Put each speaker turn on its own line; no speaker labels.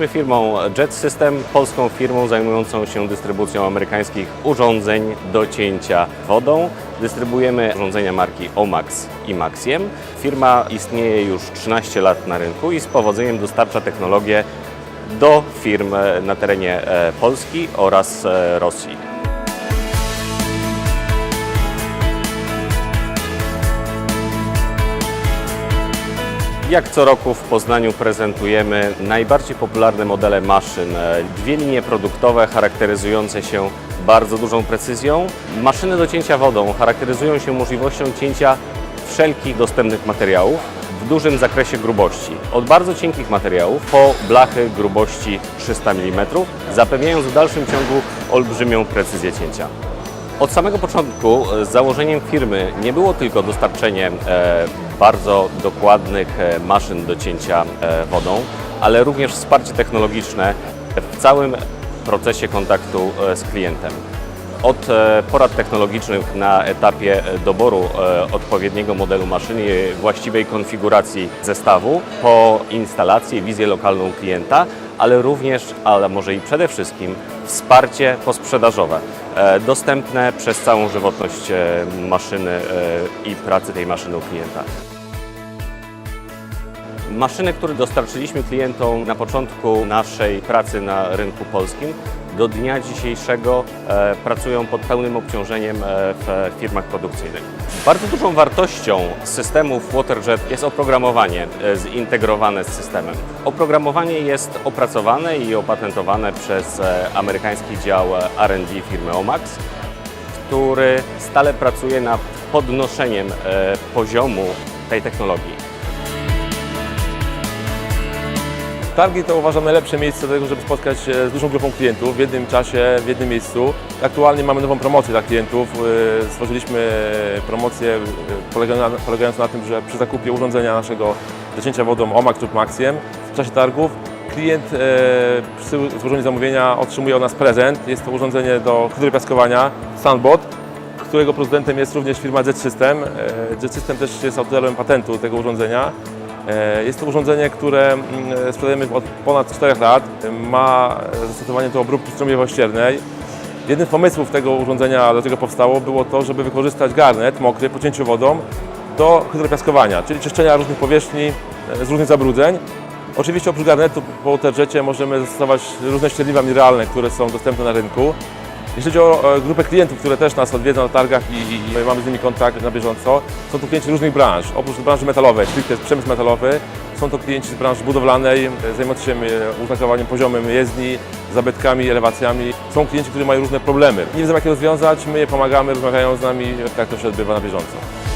Jesteśmy firmą Jet System, polską firmą zajmującą się dystrybucją amerykańskich urządzeń do cięcia wodą. Dystrybuujemy urządzenia marki Omax i Maxiem. Firma istnieje już 13 lat na rynku i z powodzeniem dostarcza technologię do firm na terenie e, Polski oraz e, Rosji. Jak co roku w Poznaniu prezentujemy najbardziej popularne modele maszyn. E, Dwie linie produktowe charakteryzujące się bardzo dużą precyzją. Maszyny do cięcia wodą charakteryzują się możliwością cięcia wszelkich dostępnych materiałów w dużym zakresie grubości. Od bardzo cienkich materiałów po blachy grubości 300 mm, zapewniając w dalszym ciągu olbrzymią precyzję cięcia. Od samego początku e, założeniem firmy nie było tylko dostarczenie e, bardzo dokładnych e, maszyn do cięcia wodą, ale również wsparcie technologiczne w całym procesie kontaktu z klientem. Od e, porad technologicznych na etapie e, doboru e, odpowiedniego modelu maszyny właściwej konfiguracji zestawu, po instalację, wizję lokalną klienta, ale również, ale może i przede wszystkim wsparcie posprzedażowe, dostępne przez całą żywotność maszyny i pracy tej maszyny u klienta. Maszyny, które dostarczyliśmy klientom na początku naszej pracy na rynku polskim, do dnia dzisiejszego e, pracują pod pełnym obciążeniem e, w firmach produkcyjnych. Bardzo dużą wartością systemów WaterJet jest oprogramowanie e, zintegrowane z systemem. Oprogramowanie jest opracowane i opatentowane przez amerykański dział R&D firmy Omax który stale pracuje nad podnoszeniem poziomu tej technologii.
Targi to uważam najlepsze miejsce do tego, żeby spotkać się z dużą grupą klientów w jednym czasie, w jednym miejscu. Aktualnie mamy nową promocję dla klientów. Yy, Stworzyliśmy promocję yy, polegającą na, tym, że przy zakupie urządzenia naszego do cięcia wodą OMAX lub Maxiem w czasie targów klient yy, przy złożeniu zamówienia otrzymuje od nas prezent. Jest to urządzenie do hydropiaskowania Sunbot, którego producentem jest również firma Jet System. Jet System też jest autorem patentu tego urządzenia. E, Jest to urządzenie, które mm, sprzedajemy od ponad 4 lat. Ma zastosowanie do obróbki strumieniowo-ściernej. Jednym z pomysłów tego urządzenia, do tego powstało, było to, żeby wykorzystać garnet mokry po cięciu wodą do hydropiaskowania, czyli czyszczenia różnych powierzchni e, z różnych zabrudzeń. Oczywiście oprócz garnetu po Waterjetie możemy zastosować różne ścierliwa mineralne, które są dostępne na rynku. Jeśli chodzi o e, grupę klientów, które też nas odwiedzą na targach i, mamy z nimi kontakt na bieżąco, są to klienci różnych branż. Oprócz branży metalowej, stricte przemysł metalowy, są to klienci z branży budowlanej, e, zajmujący się e, uznakowaniem poziomem jezdni, zabytkami, elewacjami. Są klienci, którzy mają różne problemy. Nie wiedzą jak je rozwiązać, my je pomagamy, rozmawiają z nami, tak to się odbywa na bieżąco.